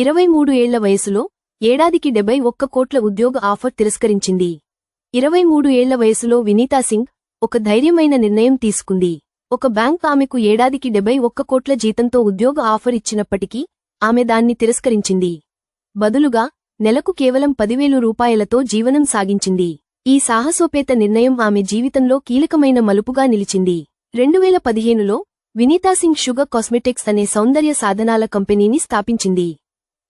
ఇరవై మూడు ఏళ్ళ వయసులో ఏడాదికి డెబ్బై ఒక్క కోట్ల ఉద్యోగ ఆఫర్ తిరస్కరించింది. ఇరవై మూడు ఏళ్ళ వయసులో వినీతా సింగ్ ఒక ధైర్యమైన నిర్ణయం తీసుకుంది. ఒక బ్యాంక్ ఆమెకు ఏడాదికి డెబ్బై ఒక్క కోట్ల జీతంతో ఉద్యోగ ఆఫర్ ఇచ్చినప్పటికీ ఆమె దాన్ని తిరస్కరించింది. బదులుగా నెలకు కేవలం పదివేలు రూపాయలతో జీవనం సాగించింది. ఈ సాహసోపేత నిర్ణయం ఆమె జీవితంలో కీలకమైన మలుపుగా నిలిచింది. రెండువేల పదిహేనులో వినీతా సింగ్ షుగర్ కాస్మెటిక్స్ అనే సౌందర్య సాధనాల కంపెనీని స్థాపించింది.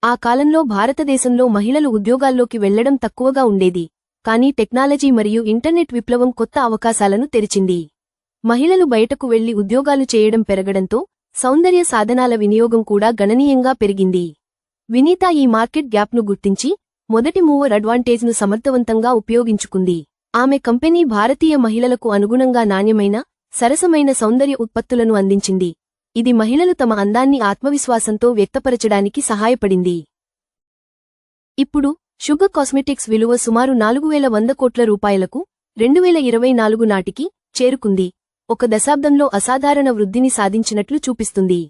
ఆ కాలంలో భారతదేశంలో మహిళలు ఉద్యోగాల్లోకి వెళ్ళడం తక్కువగా ఉండేది. కానీ టెక్నాలజీ మరియు ఇంటర్నెట్ విప్లవం కొత్త అవకాశాలను తెరిచింది. మహిళలు బయటకు వెళ్ళి ఉద్యోగాలు చేయడం పెరగడంతో సౌందర్య సాధనాల వినియోగం కూడా గణనీయంగా పెరిగింది. వినీత ఈ మార్కెట్ గ్యాప్ను గుర్తించి మొదటి మూవర్ అడ్వాంటేజ్ను సమర్థవంతంగా ఉపయోగించుకుంది. ఆమె కంపెనీ భారతీయ మహిళలకు అనుగుణంగా నాణ్యమైన సరసమైన సౌందర్య ఉత్పత్తులను అందించింది. ఇది మహిళలు తమ అందాన్ని ఆత్మవిశ్వాసంతో వ్యక్తపరచడానికి సహాయపడింది. ఇప్పుడు షుగర్ కాస్మెటిక్స్ విలువ సుమారు నాలుగు వేల వంద కోట్ల రూపాయలకు రెండువేల ఇరవై నాలుగు నాటికి చేరుకుంది. ఒక దశాబ్దంలో అసాధారణ వృద్ధిని సాధించినట్లు చూపిస్తుంది.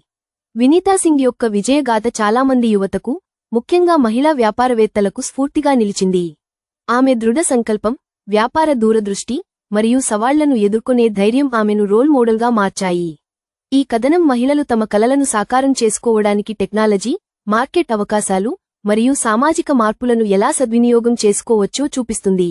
వినీతా సింగ్ యొక్క విజయగాథ చాలామంది యువతకు ముఖ్యంగా మహిళా వ్యాపారవేత్తలకు స్ఫూర్తిగా నిలిచింది. ఆమె దృఢ సంకల్పం వ్యాపార దూరదృష్టి మరియు సవాళ్ళను ఎదుర్కొనే ధైర్యం ఆమెను రోల్ మోడల్గా మార్చాయి. ఈ కథనం మహిళలు తమ కలలను సాకారం చేసుకోవడానికి టెక్నాలజీ మార్కెట్ అవకాశాలు మరియు సామాజిక మార్పులను ఎలా సద్వినియోగం చేసుకోవచ్చో చూపిస్తుంది.